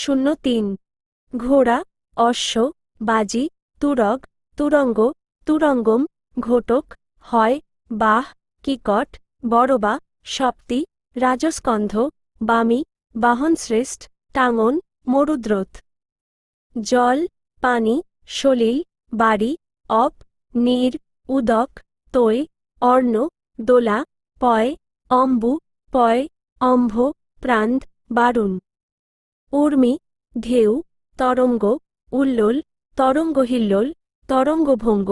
শূন্য তিন। ঘোড়া, অশ্ব, বাজি, তুরগ, তুরঙ্গ, তুরঙ্গম, ঘোটক, হয়, বাহ, কিকট, বড়বা, সপ্তি, রাজস্কন্ধ, বামি, বাহনশ্রেষ্ঠ, টাঙন মরুদ্রথ জল, পানি, সলিল, বাড়ি, অপ, নীর, উদক, তৈ, অর্ণ, দোলা, পয়, অম্বু, পয়, অম্ভ, প্রান্দ, বারুণ। উর্মি ঢেউ, তরঙ্গ, উল্লোল, তরঙ্গহিল্লোল, তরঙ্গভঙ্গ,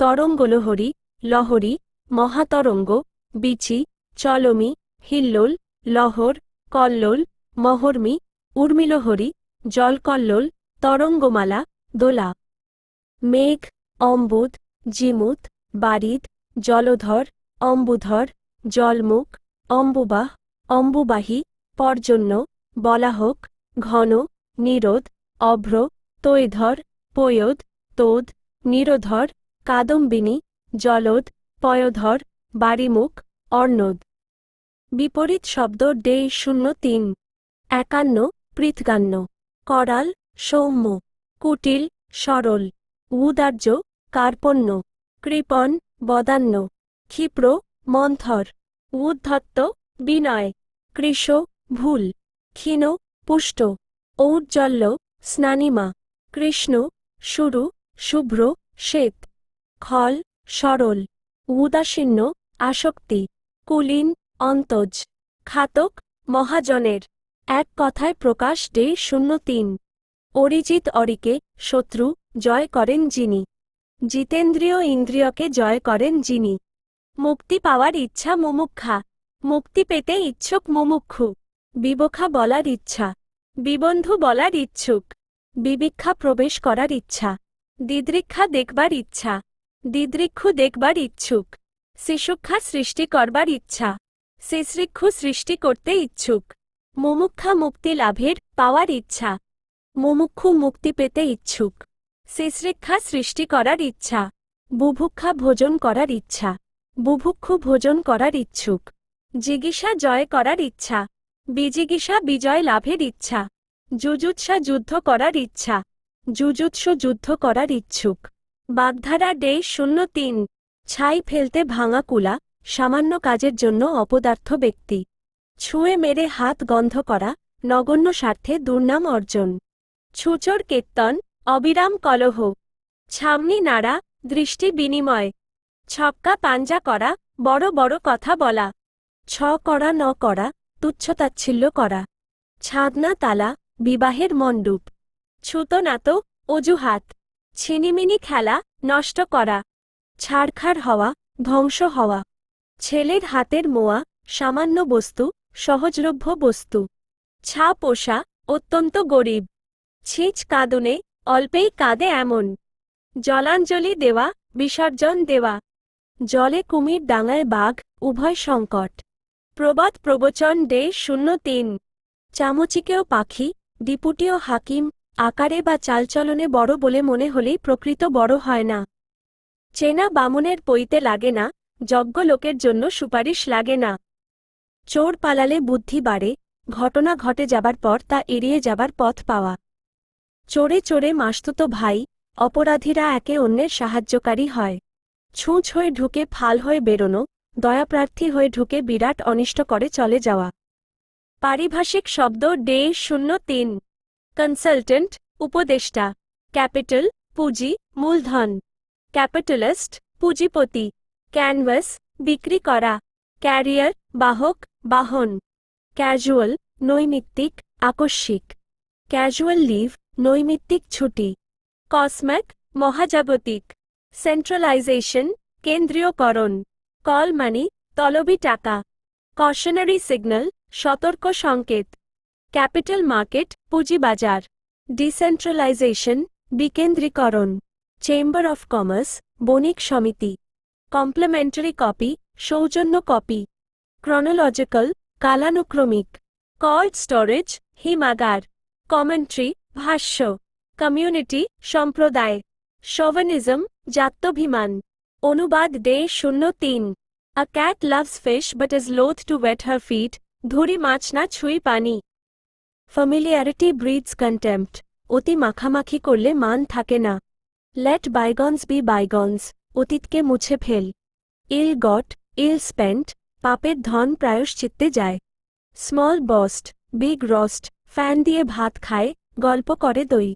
তরঙ্গলহরী, লহরী, মহাতরঙ্গ, বিচি, চলমি, হিল্লোল, লহর, কল্লোল, মহর্মি উর্মিলহরী জলকল্লোল, তরঙ্গমালা, দোলা। মেঘ, অম্বুদ, জিমুত, বারিদ, জলধর, অম্বুধর, জলমুখ, অম্বুবাহ, অম্বুবাহী, পর্জন্য, বলাহক ঘন, নিরোধ, অভ্র, তৈধর, পয়োধ তোদ নিরোধর, কাদম্বিনী জলদ পয়োধর, বাড়িমুখ অর্ণদ বিপরীত শব্দ ডে শূন্য তিন। একান্ন পৃথগান্য করাল, সৌম্য। কুটিল, সরল। উদার্য, কার্পণ্য। কৃপণ, বদান্য। ক্ষিপ্র, মন্থর। উদ্ধত্ত, বিনয়। কৃষ, ভুল। ক্ষীণ পুষ্ট, ঔজ্জ্বল্য, স্নানিমা, কৃষ্ণ শুরু শুভ্র, শ্বেত, খল, সরল উদাসীন্য আসক্তি, কুলীন, অন্তজ, খাতক, মহাজনের। এক কথায় প্রকাশ ডে শূন্য তিন। অরিজিৎ অরিকে শত্রু, জয় করেন যিনি। জিতেন্দ্রীয় ইন্দ্রিয়কে জয় করেন যিনি। মুক্তি পাওয়ার ইচ্ছা মুমুক্ষা। মুক্তি পেতে ইচ্ছুক মুমুক্ষু। বিবখা বলার ইচ্ছা। বিবন্ধু বলার ইচ্ছুক। বিবিক্ষা প্রবেশ করার ইচ্ছা। দিদৃক্ষা দেখবার ইচ্ছা। দিদৃক্ষু দেখবার ইচ্ছুক। শিশুক্ষা সৃষ্টি করবার ইচ্ছা। শিশৃক্ষু সৃষ্টি করতে ইচ্ছুক। মুমুক্ষা মুক্তি লাভের পাওয়ার ইচ্ছা। মুমুক্ষু মুক্তি পেতে ইচ্ছুক। শিশ্রিক্ষা সৃষ্টি করার ইচ্ছা। বুভুক্ষা ভোজন করার ইচ্ছা। বুভুক্ষু ভোজন করার ইচ্ছুক। জিগিষা জয় করার ইচ্ছা। বিজিগিষা বিজয় লাভের ইচ্ছা। যুজুৎসা যুদ্ধ করার ইচ্ছা। যুজুৎসু যুদ্ধ করার ইচ্ছুক। বাগধারা ডে শূন্য তিন। ছাই ফেলতে ভাঙা কুলা, সামান্য কাজের জন্য অপদার্থ ব্যক্তি। ছুঁয়ে মেরে হাত গন্ধ করা, নগণ্য স্বার্থে দুর্নাম অর্জন। ছুচর কীর্তন, অবিরাম কলহ। ছামনি নাড়া, দৃষ্টি বিনিময়। ছক্কা পাঞ্জা করা, বড় বড় কথা বলা। ছ করা ন করা তুচ্ছতাচ্ছিল্য করা। ছাদনা তালা, বিবাহের মণ্ডপ। ছুতনাত, অজুহাত। ছিনিমিনি খেলা, নষ্ট করা। ছাড়খাড় হওয়া, ধ্বংস হওয়া। ছেলের হাতের মোয়া, সামান্য বস্তু, সহজলভ্য বস্তু। ছা পোষা, অত্যন্ত গরিব। ছিঁচ কাঁদনে, অল্পেই কাঁদে এমন। জলাঞ্জলি দেওয়া, বিসর্জন দেওয়া। জলে কুমির ডাঙায় বাঘ, উভয় সংকট। প্রবাদ প্রবচন ডে শূন্য তিন। চামচিকেও পাখি, ডিপুটিও হাকিম, আকারে বা চালচলনে বড় বলে মনে হলেই প্রকৃত বড় হয় না। চেনা বামুনের পইতে লাগে না, যজ্ঞ লোকের জন্য সুপারিশ লাগে না। চোর পালালে বুদ্ধি বাড়ে, ঘটনা ঘটে যাবার পর তা এড়িয়ে যাবার পথ পাওয়া। চোরে চোরে মাস্তুত ভাই, অপরাধীরা একে অন্যের সাহায্যকারী হয়। ছুঁচ হয়ে ঢুকে ফাল হয়ে বেরোনো দয়াপ্রার্থী হয়ে ঢুকে বিরাট অনিষ্ট করে চলে যাওয়া। পারিভাষিক শব্দ ডে শূন্য তিন কনসালটেন্ট, উপদেষ্টা। ক্যাপিটাল, পুঁজি, মূলধন। ক্যাপিটালিস্ট, পুঁজিপতি। ক্যানভাস, বিক্রি করা। ক্যারিয়ার, বাহক, বাহন। ক্যাজুয়াল, নৈমিত্তিক, আকস্মিক। ক্যাজুয়াল লিভ, নৈমিত্তিক ছুটি। কসম্যাক, মহাজাগতিক। সেন্ট্রালাইজেশন, কেন্দ্রীয়করণ। কল মানি, তলবি টাকা। কশনারি সিগন্যাল সতর্ক সংকেত। ক্যাপিটাল মার্কেট পুঁজিবাজার ডিসেন্ট্রালাইজেশন বিকেন্দ্রীকরণ। চেম্বার অফ কমার্স বণিক সমিতি। কমপ্লিমেন্টারি কপি সৌজন্য কপি ক্রনোলজিক্যাল কালানুক্রমিক। কল্ড স্টোরেজ হিমাগার। কমেন্ট্রি ভাষ্য। কমিউনিটি সম্প্রদায়। শোভনিজম জাত্যভিমান। অনুবাদ ডে শূন্য তিন। A cat loves fish but is loath to wet her feet ধুরি মাছ না ছুঁই পানি। ফ্যামিলিয়ারিটি ব্রিডস কন্টেম্পট অতি মাখামাখি করলে মান থাকে না। লেট বাইগনস বি বাইগনস অতীতকে মুছে ফেল। ইল গট ইল স্পেন্ট পাপের ধন প্রায়শ্চিত্তে যায়। স্মল বস্ট বিগ রস্ট ফ্যান দিয়ে ভাত খায়। গল্প করে দই।